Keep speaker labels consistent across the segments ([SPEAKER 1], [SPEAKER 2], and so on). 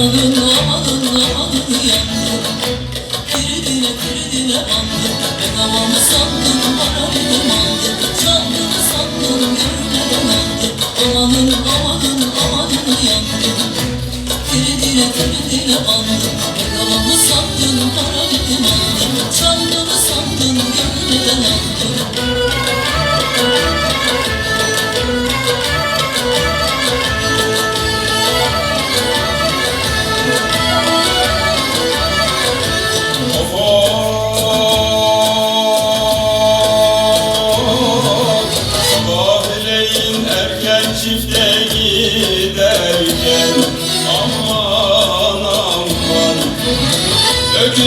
[SPEAKER 1] Hallelujah.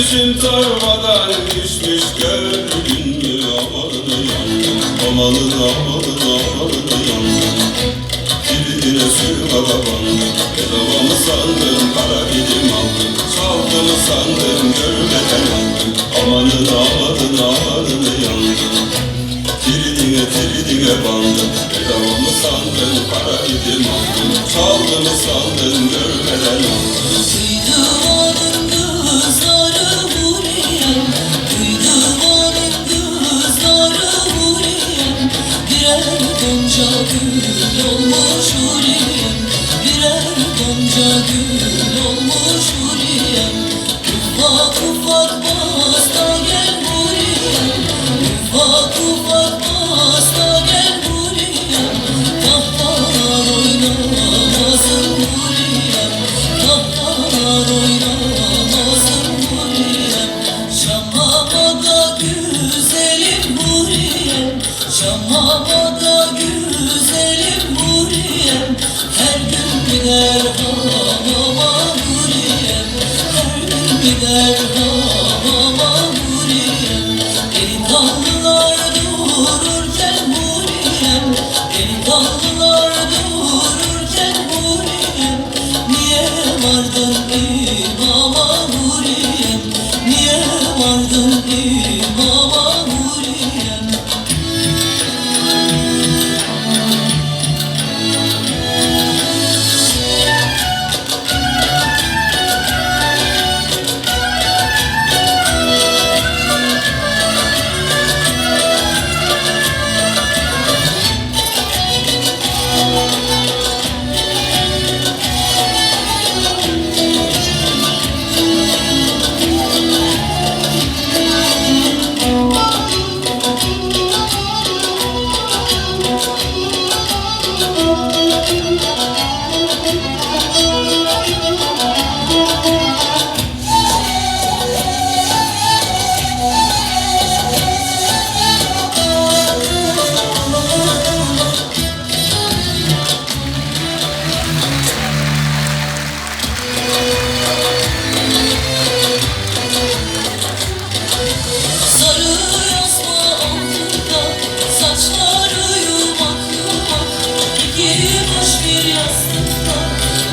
[SPEAKER 1] Öküzün tarladan düşmüş gördün mü? Amanın yandım Amanın amanın. Amanın yandım Kilidine suyuna da bandım Bedavamı sandım para bilim aldım. Çaldığımı sandım görmeden aldım. Amanın amanın amanın yandım. Tridine tridine bandım. Bedavamı sandın para idim aldım. Çaldığımı sandın görmeden aldım
[SPEAKER 2] gonca gül olmuş huriyem Birer gonca gül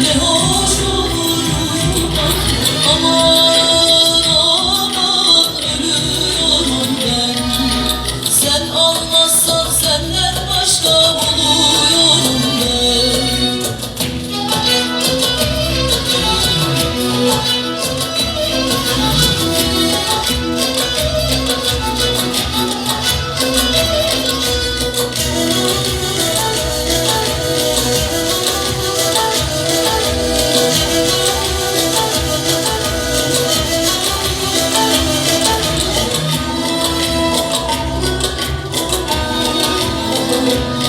[SPEAKER 2] Jeho Thank you.